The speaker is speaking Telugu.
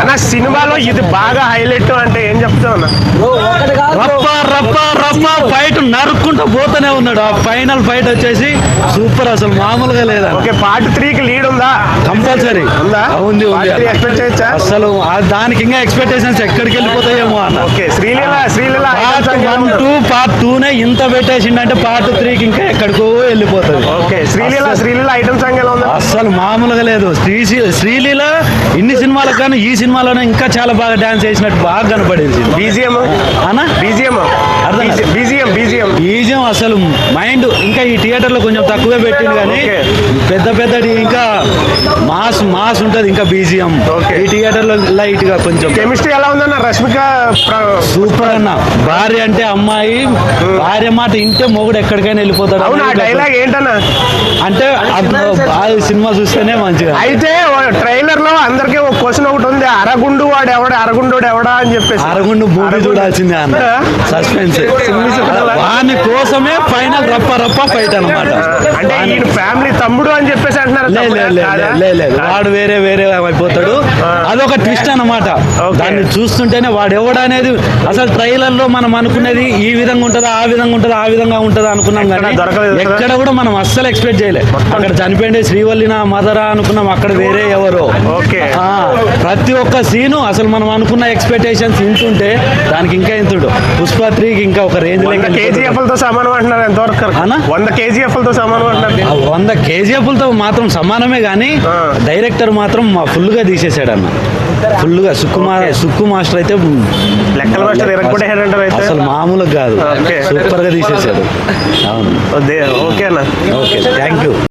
అన్న సినిమాలో ఇది బాగా హైలైట్ అంటే ఏం చెప్తావు అన్న? రప్ప రప్ప రప్ప ఫైట్ నరుక్కుంటూ పోతూనే ఉన్నాడు. ఆ ఫైనల్ ఫైట్ వచ్చేసి సూపర్ అసలు మామూలుగా లేదా? ఓకే పార్ట్ త్రీకి లీడ్ ఉందా? కంపల్సరీ. ఉందా? ఉంది అసలు ఆ దానికి ఇంకా ఎక్స్పెక్టేషన్స్ ఎక్కడికి వెళ్ళిపోతాయేమో అన్న. Sreeleela Sreeleela part one two part టూనే ఇంత పెట్టేసిండంటే పార్ట్ త్రీకి ఇంకా ఎక్కడికో వెళ్ళిపోతుంది okay Sreeleela Sreeleela item song ఎలా ఉందా అస్సలు మామూలుగా లేదు. శ్రీ శ్రీలీల ఇన్ని సినిమాలకు కానీ ఈ సినిమాలోనే ఇంకా చాలా బాగా డాన్స్ చేసినట్టు బాగా కనపడింది. బీజిఎం? అర్థం. బీజిఎం అసలు మైండ్ ఇంకా ఈ థియేటర్లో కొంచెం తక్కువే పెట్టింది కానీ. పెద్ద పెద్దది ఇంకా మాస్ మాస్ ఉంటది ఇంకా బీజిఎం. ఈ థియేటర్లో లైట్గా కొంచెం. కెమిస్ట్రీ ఎలా ఉందన్న రష్మిక ప్ర- సూపర్ అన్న. భార్య అంటే అమ్మాయి. భార్య మాట ఇంటే మొగుడు ఎక్కడికైనా వెళ్ళిపోతాడు. డైలాగ్ ఏంటన్నా? అంటే బాగా సినిమా చూస్తేనే మంచిగా. అయితే ట్రైలర్లో అందరికీ ఒక క్వశ్చన్ ఒకటి ఉంది. అరగుండు వాడు ఎవడ అరగుండు ఎవడా అని చెప్పేసి. అరగుండు మూవీ చూడాల్సిందే అన్న. సస్పెన్స్ వాని కోసమే రప్ప రప్ప ఫైట్ అనమాట అంటే ఈయన ఫ్యామిలీ తమ్ముడు అని చెప్పేసి అంటున్నారు లే, లే, లే, కాదా? లే, లే, లే. వాడు వేరే వేరే అయిపోతాడు అదొక ట్విస్ట్ అన్నమాట ఓకే. దాన్ని చూస్తుంటేనే వాడు ఎవడు అనేది అసలు ట్రైలర్లో మనం అనుకునేది ఈ విధంగా ఉంటుందా ఆ విధంగా ఉంటుందా ఆ విధంగా ఉంటుందా అనుకున్నాం కానీ? ఎక్కడ కూడా మనం అస్సలు ఎక్స్పెక్ట్ చేయలే అక్కడ చనిపోయిండే శ్రీవల్లిన మదరా అనుకున్నాం అక్కడ వేరే ఎవరో ప్రతి ఒక్క సీను అసలు మనం అనుకున్న ఎక్స్పెక్టేషన్స్ ఇంతుంటే దానికి ఇంకా ఇంతుడు పుష్ప త్రీకి ఇంకా ఒక రేంజ్ కేజీఎఫ్లతో సమానం అంటున్నారు ఎంతవరకు? వంద కేజీఎఫ్లతో సమానం వంద కేజీఎఫ్లతో మాత్రం సమానమే కానీ. డైరెక్టర్ మాత్రం మా ఫుల్గా తీసేసాడు అన్న ఫుల్గా సుక్కుమా సుక్కు మాస్టర్ అయితే లెక్కల మాస్టర్ అసలు మామూలుగా కాదు. ఓకే. సూపర్గా తీసేసాడు అవును. ఓకే అన్న. ఓకే. Thank you.